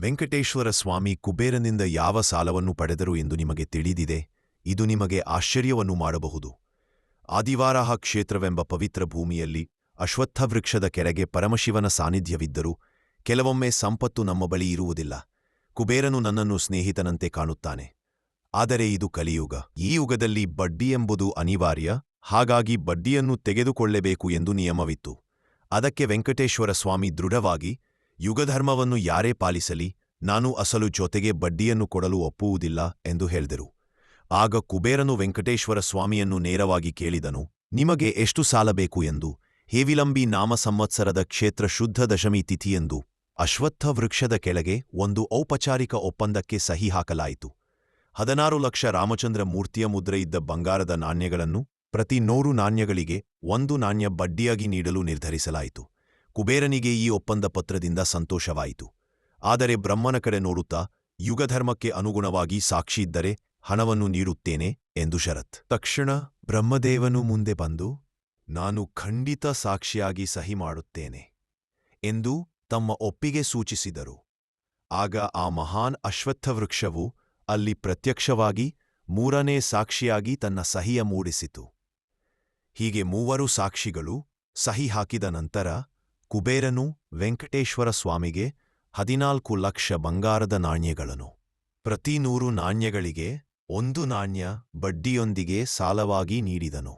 ವೆಂಕಟೇಶ್ವರ ಸ್ವಾಮಿ ಕುಬೇರನಿಂದ ಯಾವ ಸಾಲವನ್ನು ಪಡೆದರು ಎಂದು ನಿಮಗೆ ತಿಳಿದಿದೆ? ಇದು ನಿಮಗೆ ಆಶ್ಚರ್ಯವನ್ನು ಮಾಡಬಹುದು. ಆದಿವಾರಾಹ ಕ್ಷೇತ್ರವೆಂಬ ಪವಿತ್ರ ಭೂಮಿಯಲ್ಲಿ ಅಶ್ವತ್ಥವೃಕ್ಷದ ಕೆರೆಗೆ ಪರಮಶಿವನ ಸಾನ್ನಿಧ್ಯವಿದ್ದರೂ ಕೆಲವೊಮ್ಮೆ ಸಂಪತ್ತು ನಮ್ಮ ಬಳಿ ಇರುವುದಿಲ್ಲ. ಕುಬೇರನು ನನ್ನನ್ನು ಸ್ನೇಹಿತನಂತೆ ಕಾಣುತ್ತಾನೆ. ಆದರೆ ಇದು ಕಲಿಯುಗ. ಈ ಯುಗದಲ್ಲಿ ಬಡ್ಡಿ ಎಂಬುದು ಅನಿವಾರ್ಯ. ಹಾಗಾಗಿ ಬಡ್ಡಿಯನ್ನು ತೆಗೆದುಕೊಳ್ಳಬೇಕು ಎಂದು ನಿಯಮವಿತ್ತು. ಅದಕ್ಕೆ ವೆಂಕಟೇಶ್ವರ ಸ್ವಾಮಿ ದೃಢವಾಗಿ ಯುಗಧರ್ಮವನ್ನು ಯಾರೇ ಪಾಲಿಸಲಿ, ನಾನು ಅಸಲು ಜೊತೆಗೆ ಬಡ್ಡಿಯನ್ನು ಕೊಡಲು ಒಪ್ಪುವುದಿಲ್ಲ ಎಂದು ಹೇಳಿದರು. ಆಗ ಕುಬೇರನು ವೆಂಕಟೇಶ್ವರ ಸ್ವಾಮಿಯನ್ನು ನೇರವಾಗಿ ಕೇಳಿದನು, ನಿಮಗೆ ಎಷ್ಟು ಸಾಲ ಬೇಕು ಎಂದು? ಹೇವಿಲಂಬಿ ನಾಮ ಸಂವತ್ಸರದ ಕ್ಷೇತ್ರ ಶುದ್ಧ ದಶಮಿ ತಿಥಿಯೆಂದು ಅಶ್ವತ್ಥ ವೃಕ್ಷದ ಕೆಳಗೆ ಒಂದು ಔಪಚಾರಿಕ ಒಪ್ಪಂದಕ್ಕೆ ಸಹಿ ಹಾಕಲಾಯಿತು. ಹದಿನಾರು ಲಕ್ಷ ರಾಮಚಂದ್ರ ಮೂರ್ತಿಯ ಮುದ್ರೆಯಿದ್ದ ಬಂಗಾರದ ನಾಣ್ಯಗಳನ್ನು ಪ್ರತಿ ನೂರು ನಾಣ್ಯಗಳಿಗೆ ಒಂದು ನಾಣ್ಯ ಬಡ್ಡಿಯಾಗಿ ನೀಡಲು ನಿರ್ಧರಿಸಲಾಯಿತು. ಕುಬೇರನಿಗೆ ಈ ಒಪ್ಪಂದ ಪತ್ರದಿಂದ ಸಂತೋಷವಾಯಿತು. ಆದರೆ ಬ್ರಹ್ಮನ ಕಡೆ ನೋಡುತ್ತಾ, ಯುಗಧರ್ಮಕ್ಕೆ ಅನುಗುಣವಾಗಿ ಸಾಕ್ಷಿಯಿದ್ದರೆ ಹಣವನ್ನು ನೀಡುತ್ತೇನೆ ಎಂದು ಶರತ್. ತಕ್ಷಣ ಬ್ರಹ್ಮದೇವನು ಮುಂದೆ ಬಂದು, ನಾನು ಖಂಡಿತ ಸಾಕ್ಷಿಯಾಗಿ ಸಹಿ ಮಾಡುತ್ತೇನೆ ಎಂದು ತಮ್ಮ ಒಪ್ಪಿಗೆ ಸೂಚಿಸಿದರು. ಆಗ ಆ ಮಹಾನ್ ಅಶ್ವತ್ಥವೃಕ್ಷವು ಅಲ್ಲಿ ಪ್ರತ್ಯಕ್ಷವಾಗಿ ಮೂರನೇ ಸಾಕ್ಷಿಯಾಗಿ ತನ್ನ ಸಹಿಯ ಮೂಡಿಸಿತು. ಹೀಗೆ ಮೂವರು ಸಾಕ್ಷಿಗಳು ಸಹಿ ಹಾಕಿದ ನಂತರ ಕುಬೇರನು ವೆಂಕಟೇಶ್ವರ ಸ್ವಾಮಿಗೆ ಹದಿನಾಲ್ಕು ಲಕ್ಷ ಬಂಗಾರದ ನಾಣ್ಯಗಳನ್ನು ಪ್ರತಿ ನೂರು ನಾಣ್ಯಗಳಿಗೆ ಒಂದು ನಾಣ್ಯ ಬಡ್ಡಿಯೊಂದಿಗೆ ಸಾಲವಾಗಿ ನೀಡಿದನು.